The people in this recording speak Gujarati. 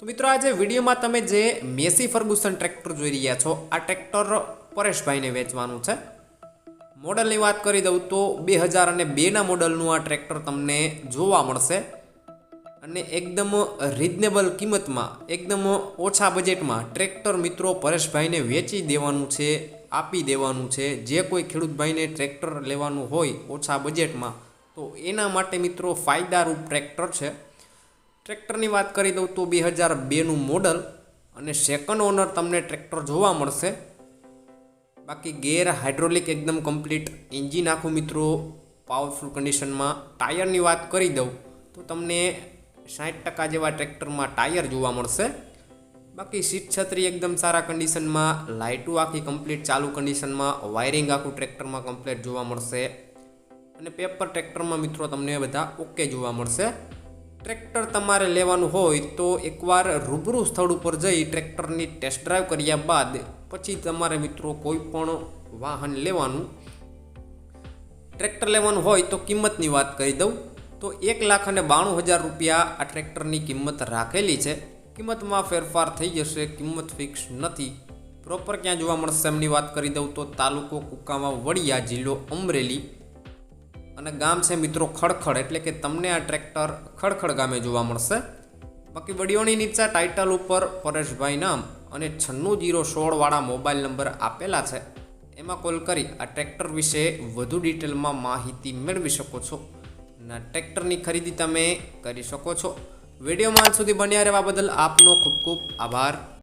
તો મિત્રો આજે વિડીયોમાં તમે જે મેસી ફર્ગુસન ટ્રેક્ટર જોઈ રહ્યા છો, આ ટ્રેક્ટર પરેશભાઈને વેચવાનું છે. મોડલની વાત કરી દઉં તો બે હજાર અને બેના મોડલનું આ ટ્રેક્ટર તમને જોવા મળશે. અને એકદમ રિઝનેબલ કિંમતમાં, એકદમ ઓછા બજેટમાં ટ્રેક્ટર મિત્રો પરેશભાઈને વેચી દેવાનું છે, આપી દેવાનું છે. જે કોઈ ખેડૂતભાઈને ટ્રેક્ટર લેવાનું હોય ઓછા બજેટમાં તો એના માટે મિત્રો ફાયદારૂપ ટ્રેક્ટર છે. ટ્રેક્ટરની વાત કરી દઉં તો બે હજાર બેનું મોડલ અને સેકન્ડ ઓનર તમને ટ્રેક્ટર જોવા મળશે. બાકી ગેર હાઇડ્રોલિક એકદમ કમ્પ્લીટ એન્જિન આખું મિત્રો પાવરફુલ કન્ડિશનમાં ટાયરની વાત કરી દઉં તો તમને સાઠ ટકા જેવા ટ્રેક્ટરમાં ટાયર જોવા મળશે. બાકી સીટ છત્રી એકદમ સારા કન્ડિશનમાં લાઇટો આખી કમ્પ્લીટ ચાલુ કન્ડિશનમાં વાયરિંગ આખું ટ્રેક્ટરમાં કમ્પ્લીટ જોવા મળશે. અને પેપર ટ્રેક્ટરમાં મિત્રો તમને બધા ઓકે જોવા મળશે. ટ્રેક્ટર તમારે લેવાનું હોય તો એકવાર રૂબરૂ સ્થળ ઉપર જઈ ટ્રેક્ટરની ટેસ્ટ ડ્રાઈવ કર્યા બાદ પછી તમારે મિત્રો કોઈ પણ વાહન લેવાનું. ટ્રેક્ટર લેવાનું હોય તો કિંમતની વાત કરી દઉં. તો એક લાખ અને બાણું હજાર રૂપિયા આ ટ્રેક્ટરની કિંમત રાખેલી છે. કિંમતમાં ફેરફાર થઈ જશે, કિંમત ફિક્સ નથી. પ્રોપર ક્યાં જોવા મળશે એમની વાત કરી દઉં તો તાલુકો કુકામાં વડિયા જિલ્લો અમરેલી. અને ગામ છે મિત્રો ખડખડ, એટલે કે તમને આ ટ્રેક્ટર ખડખડ ગામે જોવા મળશે. બાકી વડીઓની નીચે ટાઇટલ ઉપર પરેશભાઈ નામ અને છન્નું જીરો સોળવાળા મોબાઈલ નંબર આપેલા છે. એમાં કોલ કરી આ ટ્રેક્ટર વિશે વધુ ડિટેલમાં માહિતી મેળવી શકો છો. અને ટ્રેક્ટરની ખરીદી તમે કરી શકો છો. વિડીયોમાં સુધી બન્યા રહેવા બદલ આપનો ખૂબ ખૂબ આભાર.